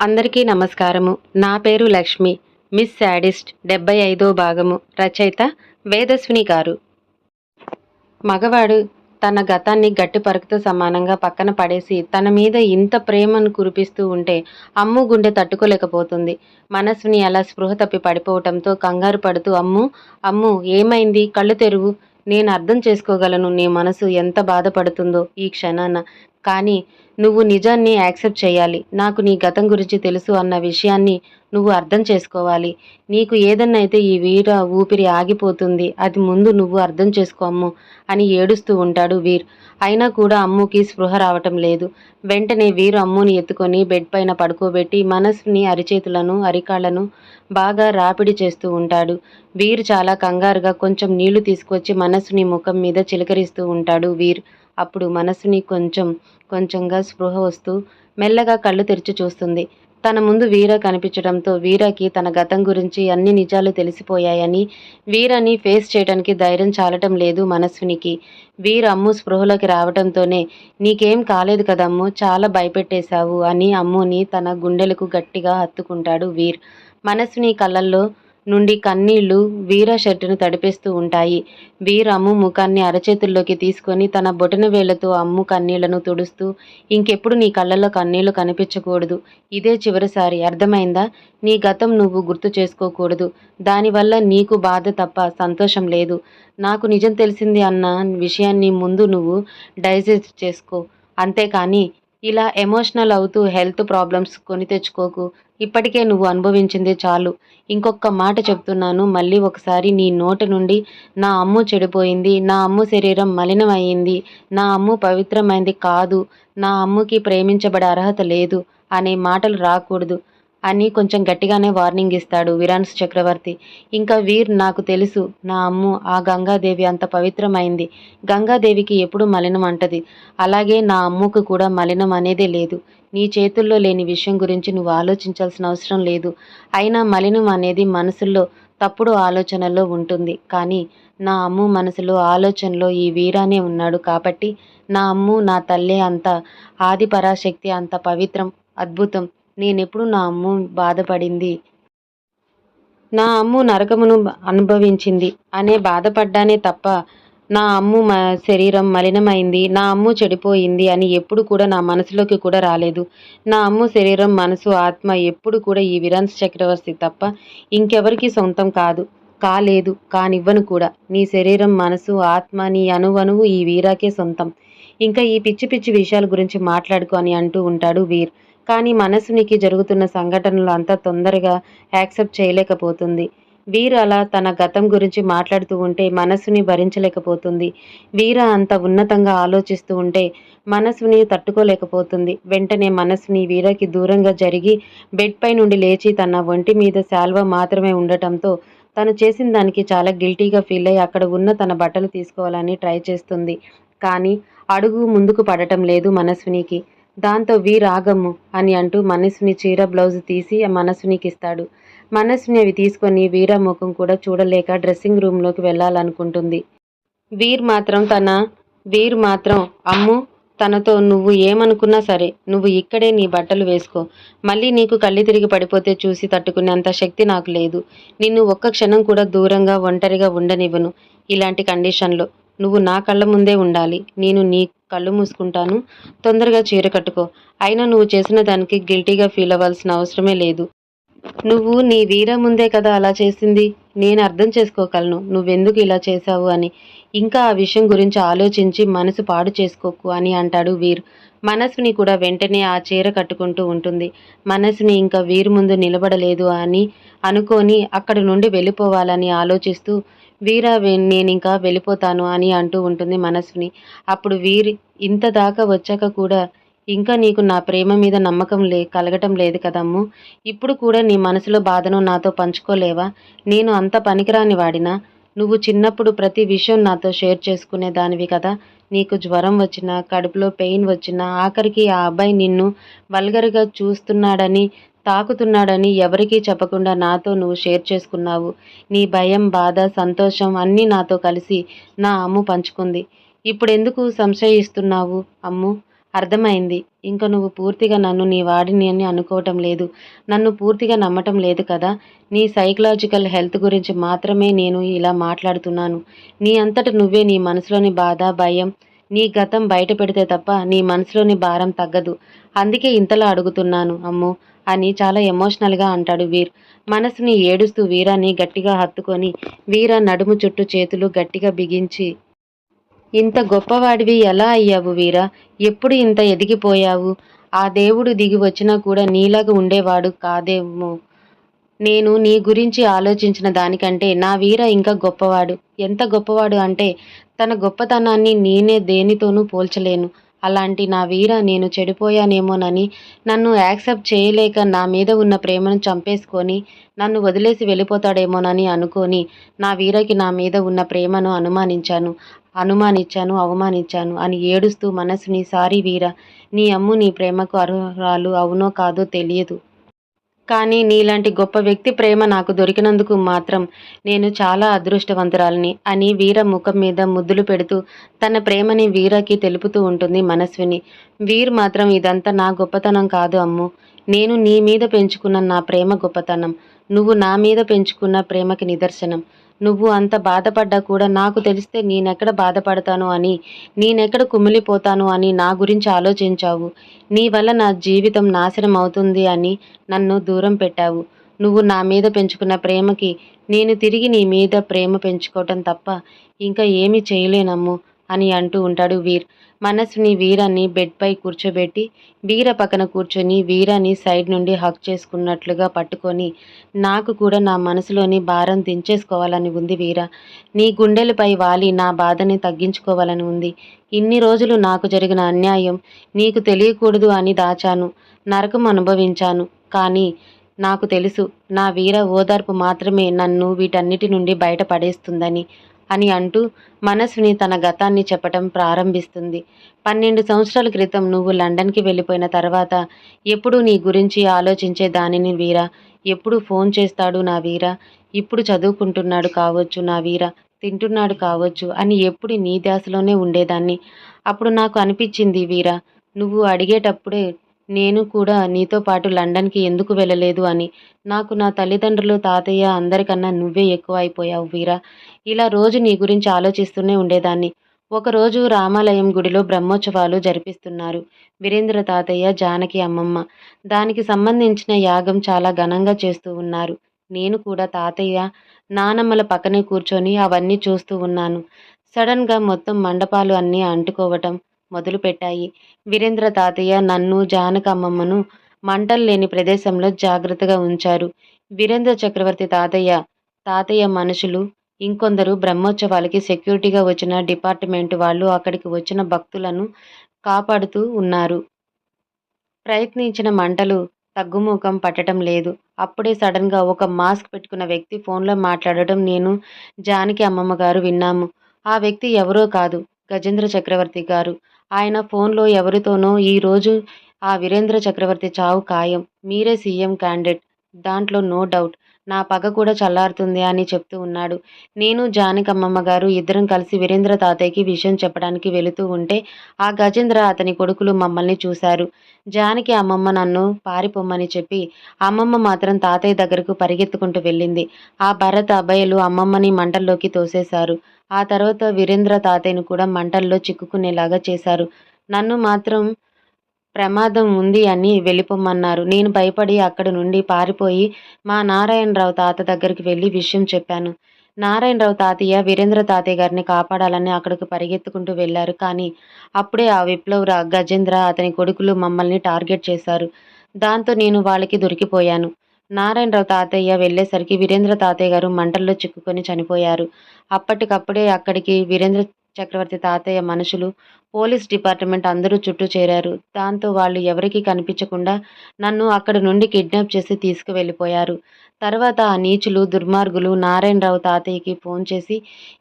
అందరికీ నమస్కారము. నా పేరు లక్ష్మి. మిస్ శాడిస్ట్ డెబ్బై ఐదో భాగము. రచయిత వేదస్విని గారు. మగవాడు తన గతాన్ని గట్టి పరుకుతో సమానంగా పక్కన పడేసి తన మీద ఇంత ప్రేమను కురిపిస్తూ ఉంటే అమ్ము గుండె తట్టుకోలేకపోతుంది. మనస్విని అలా స్పృహ తప్పి పడిపోవటంతో కంగారు పడుతూ అమ్ము అమ్ము ఏమైంది? కళ్ళు తెరువు. నేను అర్థం చేసుకోగలను. నీ మనసు ఎంత బాధపడుతుందో ఈ క్షణాన. కానీ నువ్వు నిజాన్ని యాక్సెప్ట్ చేయాలి. నాకు నీ గతం గురించి తెలుసు అన్న విషయాన్ని నువ్వు అర్థం చేసుకోవాలి. నీకు ఏదన్నా అయితే ఈ వీర ఊపిరి ఆగిపోతుంది అది ముందు నువ్వు అర్థం చేసుకో అమ్ము అని ఏడుస్తూ ఉంటాడు వీర్. అయినా కూడా అమ్ముకి స్పృహ రావటం లేదు. వెంటనే వీరు అమ్ముని ఎత్తుకొని బెడ్ పైన పడుకోబెట్టి మనస్సుని అరిచేతులను అరికాళ్ళను బాగా రాపిడి చేస్తూ ఉంటాడు. వీరు చాలా కంగారుగా కొంచెం నీళ్ళు తీసుకొచ్చి మనస్సుని ముఖం మీద చిలకరిస్తూ ఉంటాడు వీర్. అప్పుడు మనసుని కొంచెం కొంచెంగా స్పృహ వస్తూ మెల్లగా కళ్ళు తెరిచి చూస్తుంది. తన ముందు వీర కనిపించడంతో వీరకి తన గతం గురించి అన్ని నిజాలు తెలిసిపోయాయని వీరని ఫేస్ చేయడానికి ధైర్యం చాలటం లేదు మనస్వినికి వీర అమ్ము స్పృహలోకి రావడంతోనే నీకేం కాలేదు కదమ్ము చాలా భయపెట్టేశావు అని అమ్ముని తన గుండెలకు గట్టిగా హత్తుకుంటాడు వీర్. మనస్విని కళ్ళల్లో నుండి కన్నీళ్ళు వీర షర్టును తడిపేస్తూ ఉంటాయి. వీర అమ్ము ముఖాన్ని అరచేతుల్లోకి తీసుకొని తన బొటన వేళ్ళతో అమ్ము కన్నీళ్ళను తుడుస్తూ ఇంకెప్పుడు నీ కళ్ళల్లో కన్నీళ్ళు కనిపించకూడదు. ఇదే చివరిసారి. అర్థమైందా? నీ గతం నువ్వు గుర్తు చేసుకోకూడదు. దానివల్ల నీకు బాధ తప్ప సంతోషం లేదు. నాకు నిజం తెలిసింది అన్న విషయాన్ని ముందు నువ్వు డైజెస్ట్ చేసుకో. అంతేకాని ఇలా ఎమోషనల్ అవుతూ హెల్త్ ప్రాబ్లమ్స్ కొని తెచ్చుకోకు. ఇప్పటికే నువ్వు అనుభవించింది చాలు. ఇంకొక మాట చెప్తున్నాను. మళ్ళీ ఒకసారి నీ నోట నుండి నా అమ్ము చెడిపోయింది. నా అమ్ము శరీరం మలినమైంది నా అమ్ము పవిత్రమైంది కాదు. నా అమ్ముకి ప్రేమించబడే అర్హత లేదు. అనే మాటలు రాకూడదు. అని కొంచెం గట్టిగానే వార్నింగ్ ఇస్తాడు విరాన్స్ చక్రవర్తి. ఇంకా వీర్ నాకు తెలుసు నా అమ్ము ఆ గంగాదేవి అంత పవిత్రమైంది. గంగాదేవికి ఎప్పుడు మలినం అంటది. అలాగే నా అమ్ముకు కూడా మలినం అనేదే లేదు. నీ చేతుల్లో లేని విషయం గురించి నువ్వు ఆలోచించాల్సిన అవసరం లేదు. అయినా మలినం అనేది మనసుల్లో తప్పుడు ఆలోచనల్లో ఉంటుంది. కానీ నా అమ్ము మనసులో ఆలోచనలో ఈ వీరానే ఉన్నాడు కాబట్టి నా అమ్ము నా తల్లే అంత ఆది పరాశక్తి అంత పవిత్రం అద్భుతం. నేనెప్పుడు నా అమ్ము బాధపడింది. నా అమ్ము నరకమును అనుభవించింది అనే బాధపడ్డానే తప్ప నా అమ్ము మ శరీరం మలినమైంది నా అమ్ము చెడిపోయింది అని ఎప్పుడు కూడా నా మనసులోకి కూడా రాలేదు. నా అమ్ము శరీరం మనసు ఆత్మ ఎప్పుడు కూడా ఈ విరాన్స్ చక్రవర్తి తప్ప ఇంకెవరికి సొంతం కాదు కాలేదు కానివ్వను కూడా. నీ శరీరం మనసు ఆత్మ నీ అణువణువు ఈ వీరాకే సొంతం. ఇంకా ఈ పిచ్చి పిచ్చి విషయాల గురించి మాట్లాడుకో అని అంటూ ఉంటాడు వీర్. కానీ మనసునికి జరుగుతున్న సంఘటనలు అంత తొందరగా యాక్సెప్ట్ చేయలేకపోతుంది. వీర అలా తన గతం గురించి మాట్లాడుతూ ఉంటే మనసుని భరించలేకపోతుంది. వీర అంత ఉన్నతంగా ఆలోచిస్తూ ఉంటే మనసుని తట్టుకోలేకపోతుంది. వెంటనే మనసుని వీరకి దూరంగా జరిగి బెడ్ పై నుండి లేచి తన ఒంటి మీద శాల్వా మాత్రమే ఉండటంతో తను చేసిన దానికి చాలా గిల్టీగా ఫీల్ అయ్యి అక్కడ ఉన్న తన బట్టలు తీసుకోవాలని ట్రై చేస్తుంది. కానీ అడుగు ముందుకు పడటం లేదు మనస్వినికి దాంతో వీర్ రాగము అని అంటూ మనసుని చీర బ్లౌజ్ తీసి ఆ మనస్సునికి ఇస్తాడు మనసుని అవి తీసుకొని వీర ముఖం కూడా చూడలేక డ్రెస్సింగ్ రూమ్లోకి వెళ్ళాలనుకుంటుంది. వీర్ మాత్రం తన వీర్ మాత్రం అమ్ము తనతో నువ్వు ఏమనుకున్నా సరే నువ్వు ఇక్కడే నీ బట్టలు వేసుకో. మళ్ళీ నీకు కళ్ళు తిరిగి పడిపోతే చూసి తట్టుకునేంత శక్తి నాకు లేదు. నిన్ను ఒక్క క్షణం కూడా దూరంగా ఒంటరిగా ఉండనివ్వను. ఇలాంటి కండిషన్లో నువ్వు నా కళ్ళ ముందే ఉండాలి. నేను నీ కళ్ళు మూసుకుంటాను. తొందరగా చీర కట్టుకో. అయినా నువ్వు చేసిన దానికి గిల్టీగా ఫీల్ అవ్వాల్సిన అవసరమే లేదు. నువ్వు నీ వీర ముందే కదా అలా చేసింది. నేను అర్థం చేసుకోగలను. నువ్వెందుకు ఇలా చేశావు అని. ఇంకా ఆ విషయం గురించి ఆలోచించి మనసు పాడు చేసుకోకు అని అంటాడు వీర్. మనసుని కూడా వెంటనే ఆ చీర కట్టుకుంటూ ఉంటుంది. మనసుని ఇంకా వీరు ముందు నిలబడలేదు అని అనుకొని అక్కడి నుండి వెళ్ళిపోవాలని ఆలోచిస్తూ వీరా నేను ఇంకా వెళ్ళిపోతాను అని అంటూ ఉంటుంది మనస్విని. అప్పుడు వీరి ఇంత దాకా వచ్చాక కూడా ఇంకా నీకు నా ప్రేమ మీద నమ్మకం లే కలగటం లేదు కదమ్ము. ఇప్పుడు కూడా నీ మనసులో బాధను నాతో పంచుకోలేవా? నేను అంత పనికిరాని వాడినా? నువ్వు చిన్నప్పుడు ప్రతి విషయం నాతో షేర్ చేసుకునే దానివి కదా. నీకు జ్వరం వచ్చినా కడుపులో పెయిన్ వచ్చినా ఆఖరికి ఆ అబ్బాయి నిన్ను వల్గర్గా చూస్తున్నాడని తాకుతున్నాడని ఎవరికీ చెప్పకుండా నాతో నువ్వు షేర్ చేసుకున్నావు. నీ భయం బాధ సంతోషం అన్నీ నాతో కలిసి నా అమ్ము పంచుకుంది. ఇప్పుడు ఎందుకు సంశయిస్తున్నావు అమ్ము? అర్థమైంది. ఇంక నువ్వు పూర్తిగా నన్ను నీ వాడిని అని అనుకోవటం లేదు. నన్ను పూర్తిగా నమ్మటం లేదు కదా? నీ సైకలాజికల్ హెల్త్ గురించి మాత్రమే నేను ఇలా మాట్లాడుతున్నాను. నీ అంతట నువ్వే నీ మనసులోని బాధ భయం నీ గతం బయట పెడితే తప్ప నీ మనసులోని భారం తగ్గదు. అందుకే ఇంతలా అడుగుతున్నాను అమ్ము! అని చాలా ఎమోషనల్గా అంటాడు వీర్. మనసుని ఏడుస్తూ వీరాన్ని గట్టిగా హత్తుకొని వీర నడుము చుట్టూ చేతులు గట్టిగా బిగించి ఇంత గొప్పవాడివి ఎలా అయ్యావు వీరా? ఎప్పుడు ఇంత ఎదిగిపోయావు? ఆ దేవుడు దిగి వచ్చినా కూడా నీలాగా ఉండేవాడు కాదేమో! నేను నీ గురించి ఆలోచించిన దానికంటే నా వీర ఇంకా గొప్పవాడు. ఎంత గొప్పవాడు అంటే తన గొప్పతనాన్ని నేనే దేనితోనూ పోల్చలేను. అలాంటి నా వీర నేను చెడిపోయానేమోనని నన్ను యాక్సెప్ట్ చేయలేక నా మీద ఉన్న ప్రేమను చంపేసుకొని నన్ను వదిలేసి వెళ్ళిపోతాడేమోనని అనుకొని నా వీరకి నా మీద ఉన్న ప్రేమను అనుమానించాను. అనుమానించాను అవమానించాను అని ఏడుస్తూ మనసుని సారీ వీర నీ అమ్ము నీ ప్రేమకు అర్హురాలు అవునో కాదో తెలియదు. కానీ నీలాంటి గొప్ప వ్యక్తి ప్రేమ నాకు దొరికినందుకు మాత్రం నేను చాలా అదృష్టవంతురాలని అని వీర ముఖం మీద ముద్దులు పెడుతూ తన ప్రేమని వీరకి తెలుపుతూ ఉంటుంది మనస్విని. వీర్ మాత్రం ఇదంతా నా గొప్పతనం కాదు అమ్ము. నేను నీ మీద పెంచుకున్న నా ప్రేమ గొప్పతనం. నువ్వు నా మీద పెంచుకున్న ప్రేమకి నిదర్శనం. నువ్వు అంత బాధపడ్డా కూడా నాకు తెలిస్తే నేనెక్కడ బాధపడతాను అని నేనెక్కడ కుమిలిపోతాను అని నా గురించి ఆలోచించావు. నీ వల్ల నా జీవితం నాశనం అవుతుంది అని నన్ను దూరం పెట్టావు. నువ్వు నా మీద పెంచుకున్న ప్రేమకి నేను తిరిగి నీ మీద ప్రేమ పెంచుకోవటం తప్ప ఇంకా ఏమీ చేయలేనమ్ము అని అంటూ ఉంటాడు వీర్. మనస్సుని వీరాన్ని బెడ్పై కూర్చోబెట్టి వీర పక్కన కూర్చొని వీరాని సైడ్ నుండి హక్ చేసుకున్నట్లుగా పట్టుకొని నాకు కూడా నా మనసులోని భారం దించేసుకోవాలని ఉంది వీర. నీ గుండెలపై వాలి నా బాధని తగ్గించుకోవాలని ఉంది. ఇన్ని రోజులు నాకు జరిగిన అన్యాయం నీకు తెలియకూడదు అని దాచాను నరకం అనుభవించాను. కానీ నాకు తెలుసు నా వీర ఓదార్పు మాత్రమే నన్ను వీటన్నిటి నుండి బయటపడేస్తుందని. అని అంటూ మనస్విని తన గతాన్ని చెప్పటం ప్రారంభిస్తుంది. పన్నెండు సంవత్సరాల క్రితం నువ్వు లండన్కి వెళ్ళిపోయిన తర్వాత ఎప్పుడు నీ గురించి ఆలోచించే దానిని వీర? ఎప్పుడు ఫోన్ చేస్తాడు నా వీర? ఇప్పుడు చదువుకుంటున్నాడు కావచ్చు నా వీర? తింటున్నాడు కావచ్చు అని ఎప్పుడు నీ దాసలోనే ఉండేదాన్ని. అప్పుడు నాకు అనిపించింది వీర నువ్వు అడిగేటప్పుడే నేను కూడా నీతో పాటు లండన్కి ఎందుకు వెళ్ళలేదు అని. నాకు నా తల్లిదండ్రులు తాతయ్య అందరికన్నా నువ్వే ఎక్కువ అయిపోయావు వీరా. ఇలా రోజు నీ గురించి ఆలోచిస్తూనే ఉండేదాన్ని. ఒకరోజు రామాలయం గుడిలో బ్రహ్మోత్సవాలు జరిపిస్తున్నారు. వీరేంద్ర తాతయ్య జానకి అమ్మమ్మ. దానికి సంబంధించిన యాగం చాలా ఘనంగా చేస్తూ ఉన్నారు. నేను కూడా తాతయ్య నానమ్మల పక్కనే కూర్చొని అవన్నీ చూస్తూ ఉన్నాను. సడన్గా మొత్తం మండపాలు అన్నీ అంటుకోవటం మొదలుపెట్టాయి. వీరేంద్ర తాతయ్య నన్ను జానకమ్మమ్మను మంటలు లేని ప్రదేశంలో జాగ్రత్తగా ఉంచారు. వీరేంద్ర చక్రవర్తి తాతయ్య తాతయ్య మనుషులు ఇంకొందరు బ్రహ్మోత్సవాలకి సెక్యూరిటీగా వచ్చిన డిపార్ట్మెంట్ వాళ్ళు అక్కడికి వచ్చిన భక్తులను కాపాడుతూ ఉన్నారు. ప్రయత్నించిన మంటలు తగ్గుముఖం పట్టడం లేదు. అప్పుడే సడన్గా ఒక మాస్క్ పెట్టుకున్న వ్యక్తి ఫోన్లో మాట్లాడటం నేను జానకి అమ్మమ్మ గారు విన్నాము. ఆ వ్యక్తి ఎవరో కాదు గజేంద్ర చక్రవర్తి గారు. ఆయన ఫోన్లో ఎవరితోనో ఈరోజు ఆ వీరేంద్ర చక్రవర్తి చావు ఖాయం. మీరే సీఎం క్యాండిడేట్. దాంట్లో నో డౌట్. నా పగ కూడా చల్లారుతుంది అని చెప్తూ ఉన్నాడు. నేను జానకమ్మమ్మ గారు ఇద్దరం కలిసి వీరేంద్ర తాతయ్యకి విషయం చెప్పడానికి వెళుతూ ఉంటే ఆ గజేంద్ర అతని కొడుకులు మమ్మల్ని చూశారు. జానకి అమ్మమ్మ నన్ను పారిపోమ్మని చెప్పి అమ్మమ్మ మాత్రం తాతయ్య దగ్గరకు పరిగెత్తుకుంటూ వెళ్ళింది. ఆ భరత్ అభయలు అమ్మమ్మని మంటల్లోకి తోసేశారు. ఆ తర్వాత వీరేంద్ర తాతయ్యను కూడా మంటల్లో చిక్కుకునేలాగా చేశారు. నన్ను మాత్రం ప్రమాదం ఉంది అని వెళ్ళిపోమన్నారు. నేను భయపడి అక్కడి నుండి పారిపోయి మా నారాయణరావు తాత దగ్గరికి వెళ్ళి విషయం చెప్పాను. నారాయణరావు తాతయ్య వీరేంద్ర తాతయ్య గారిని కాపాడాలని అక్కడికి పరిగెత్తుకుంటూ వెళ్ళారు. కానీ అప్పుడే ఆ విప్లవ గజేంద్ర అతని కొడుకులు మమ్మల్ని టార్గెట్ చేశారు. దాంతో నేను వాళ్ళకి దొరికిపోయాను. నారాయణరావు తాతయ్య వెళ్ళేసరికి వీరేంద్ర తాతయ్య గారు మంటల్లో చిక్కుకొని చనిపోయారు. అప్పటికప్పుడే అక్కడికి వీరేంద్ర చక్రవర్తి తాతయ్య మనుషులు పోలీస్ డిపార్ట్మెంట్ అందరూ చుట్టూ చేరారు. దాంతో వాళ్ళు ఎవరికీ కనిపించకుండా నన్ను అక్కడి నుండి కిడ్నాప్ చేసి తీసుకువెళ్ళిపోయారు. తర్వాత ఆ నీచులు దుర్మార్గులు నారాయణరావు తాతయ్యకి ఫోన్ చేసి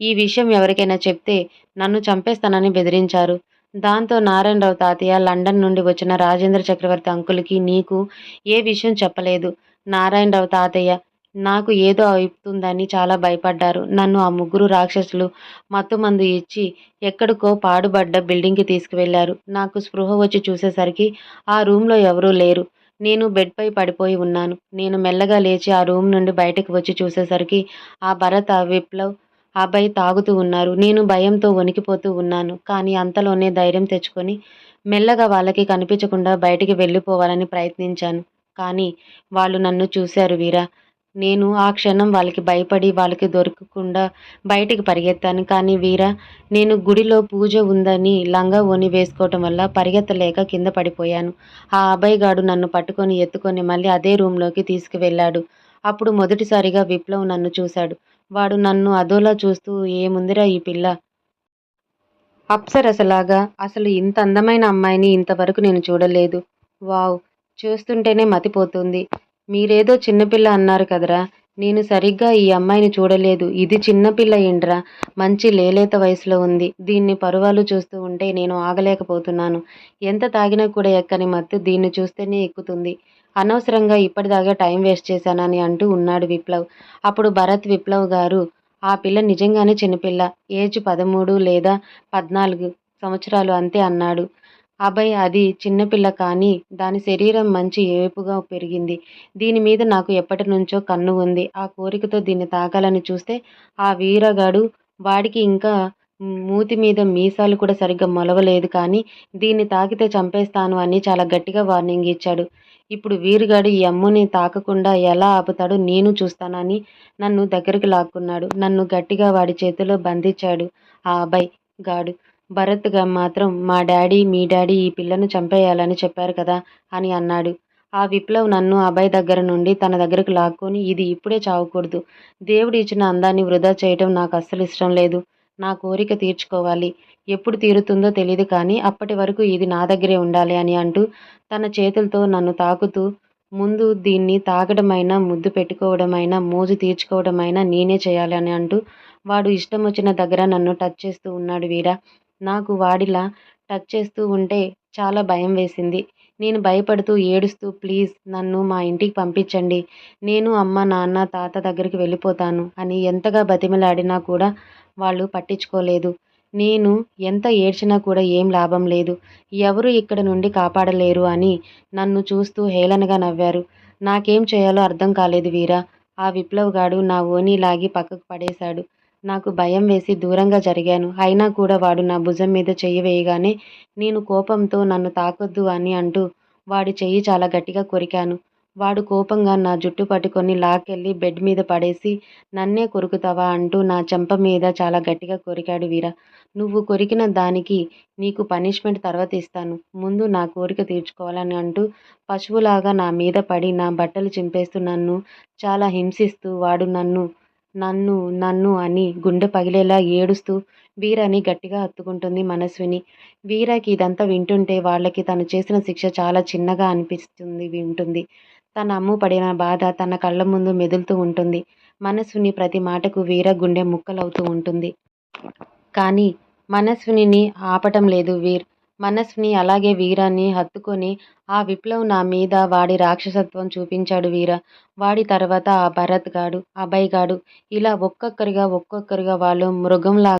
ఈ విషయం ఎవరికైనా చెప్తే నన్ను చంపేస్తానని బెదిరించారు. దాంతో నారాయణరావు తాతయ్య లండన్ నుండి వచ్చిన రాజేంద్ర చక్రవర్తి అంకుల్కి నీకు ఏ విషయం చెప్పలేదు. నారాయణరావు తాతయ్య నాకు ఏదో అవుతుందని చాలా భయపడ్డారు. నన్ను ఆ ముగ్గురు రాక్షసులు మత్తుమందు ఇచ్చి ఎక్కడికో పాడుబడ్డ బిల్డింగ్కి తీసుకువెళ్ళారు నాకు స్పృహ వచ్చి చూసేసరికి ఆ రూమ్లో ఎవరూ లేరు. నేను బెడ్పై పడిపోయి ఉన్నాను. నేను మెల్లగా లేచి ఆ రూమ్ నుండి బయటకు వచ్చి చూసేసరికి ఆ భరత్ ఆ విప్లవ్ అబ్బాయి తాగుతూ ఉన్నారు. నేను భయంతో వణికిపోతూ ఉన్నాను. కానీ అంతలోనే ధైర్యం తెచ్చుకొని మెల్లగా వాళ్ళకి కనిపించకుండా బయటికి వెళ్ళిపోవాలని ప్రయత్నించాను. కానీ వాళ్ళు నన్ను చూశారు వీరా. నేను ఆ క్షణం వాళ్ళకి భయపడి వాళ్ళకి దొరకకుండా బయటికి పరిగెత్తాను. కానీ వీరా నేను గుడిలో పూజ ఉందని లంగా ఓని వేసుకోవటం వల్ల పరిగెత్తలేక కింద పడిపోయాను. ఆ అబ్బాయి గాడు నన్ను పట్టుకొని ఎత్తుకొని మళ్ళీ అదే రూమ్లోకి తీసుకువెళ్ళాడు. అప్పుడు మొదటిసారిగా విప్లవ్ నన్ను చూశాడు. వాడు నన్ను అదోలా చూస్తూ ఏముందిరా ఈ పిల్ల? అప్సరసలాగా అసలు ఇంత అందమైన అమ్మాయిని ఇంతవరకు నేను చూడలేదు. వావ్ చూస్తుంటేనే మతిపోతుంది. మీరేదో చిన్నపిల్ల అన్నారు కదరా. నేను సరిగ్గా ఈ అమ్మాయిని చూడలేదు. ఇది చిన్నపిల్ల ఏంట్రా? మంచి లేలేత వయసులో ఉంది. దీన్ని పరువాలు చూస్తూ ఉంటే నేను ఆగలేకపోతున్నాను. ఎంత తాగినా కూడా ఎక్కని మత్తు దీన్ని చూస్తేనే ఎక్కుతుంది. అనవసరంగా ఇప్పటిదాకా టైం వేస్ట్ చేశానని అంటూ ఉన్నాడు విప్లవ్. అప్పుడు భరత్ విప్లవ్ గారు ఆ పిల్ల నిజంగానే చిన్నపిల్ల. ఏజ్ పదమూడు లేదా పద్నాలుగు సంవత్సరాలు అంతే అన్నాడు. అభయ్ అది చిన్నపిల్ల కానీ దాని శరీరం మంచి ఏపుగా పెరిగింది. దీని మీద నాకు ఎప్పటి నుంచో కన్ను ఉంది. ఆ కోరికతో దీన్ని తాకాలని చూస్తే ఆ వీరగాడు వాడికి ఇంకా మూతి మీద మీసాలు కూడా సరిగ్గా మొలవలేదు కానీ దీన్ని తాకితే చంపేస్తాను అని చాలా గట్టిగా వార్నింగ్ ఇచ్చాడు. ఇప్పుడు వీరుగాడు ఈ అమ్ముని తాకకుండా ఎలా ఆపుతాడో నేను చూస్తానని నన్ను దగ్గరికి లాక్కున్నాడు. నన్ను గట్టిగా వాడి చేతిలో బంధించాడు ఆ అబ్బాయి గాడు. భరత్గా మాత్రం మా డాడీ మీ డాడీ ఈ పిల్లను చంపేయాలని చెప్పారు కదా అని అన్నాడు. ఆ విప్లవ్ నన్ను అబ్బాయి దగ్గర నుండి తన దగ్గరకు లాక్కొని ఇది ఇప్పుడే చావకూడదు. దేవుడు ఇచ్చిన అందాన్ని వృధా చేయటం నాకు అస్సలు ఇష్టం లేదు. నా కోరిక తీర్చుకోవాలి. ఎప్పుడు తీరుతుందో తెలియదు కానీ అప్పటి వరకు ఇది నా దగ్గరే ఉండాలి అని అంటూ తన చేతులతో నన్ను తాకుతూ ముందు దీన్ని తాగడమైనా ముద్దు పెట్టుకోవడమైనా మోజు తీర్చుకోవడమైనా నేనే చేయాలి అని అంటూ వాడు ఇష్టం వచ్చిన దగ్గర నన్ను టచ్ చేస్తూ ఉన్నాడు వీరా. నాకు వాడిలా టచ్ చేస్తూ ఉంటే చాలా భయం వేసింది. నేను భయపడుతూ ఏడుస్తూ ప్లీజ్ నన్ను మా ఇంటికి పంపించండి. నేను అమ్మ నాన్న తాత దగ్గరికి వెళ్ళిపోతాను అని ఎంతగా బతిమలాడినా కూడా వాళ్ళు పట్టించుకోలేదు. నేను ఎంత ఏడ్చినా కూడా ఏం లాభం లేదు. ఎవరు ఇక్కడ నుండి కాపాడలేరు అని నన్ను చూస్తూ హేళనగా నవ్వారు. నాకేం చేయాలో అర్థం కాలేదు వీరా. ఆ విప్లవ్ గాడు నా ఓని లాగి పక్కకు పడేశాడు. నాకు భయం వేసి దూరంగా జరిగాను. అయినా కూడా వాడు నా భుజం మీద చెయ్యి వేయగానే నేను కోపంతో నన్ను తాకొద్దు అని అంటూ వాడి చెయ్యి చాలా గట్టిగా కొరికాను. వాడు కోపంగా నా జుట్టు పట్టుకొని లాక్కెళ్ళి బెడ్ మీద పడేసి నన్నే కొరుకుతావా? అంటూ నా చెంప మీద చాలా గట్టిగా కొరికాడు వీర. నువ్వు కొరికిన దానికి నీకు పనిష్మెంట్ తర్వాత ఇస్తాను. ముందు నా కోరిక తీర్చుకోవాలని అంటూ పశువులాగా నా మీద పడి నా బట్టలు చింపేస్తూ నన్ను చాలా హింసిస్తూ వాడు నన్ను నన్ను నన్ను అని గుండె పగిలేలా ఏడుస్తూ వీరని గట్టిగా హత్తుకుంటుంది మనస్విని. వీరకి ఇదంతా వింటుంటే వాళ్ళకి తను చేసిన శిక్ష చాలా చిన్నగా అనిపిస్తుంది వింటుంది. తన అమ్ము పడిన బాధ తన కళ్ళ ముందు మెదులుతూ ఉంటుంది. మనస్విని ప్రతి మాటకు వీర గుండె ముక్కలవుతూ ఉంటుంది. కానీ మనస్విని ఆపటం లేదు వీర్. మనస్విని అలాగే వీరాన్ని హత్తుకొని ఆ విప్లవ్ నా మీద వాడి రాక్షసత్వం చూపించాడు వీర. వాడి తర్వాత ఆ భరత్ గాడు అభయ్ గాడు ఇలా ఒక్కొక్కరిగా ఒక్కొక్కరిగా వాళ్ళు మృగంలా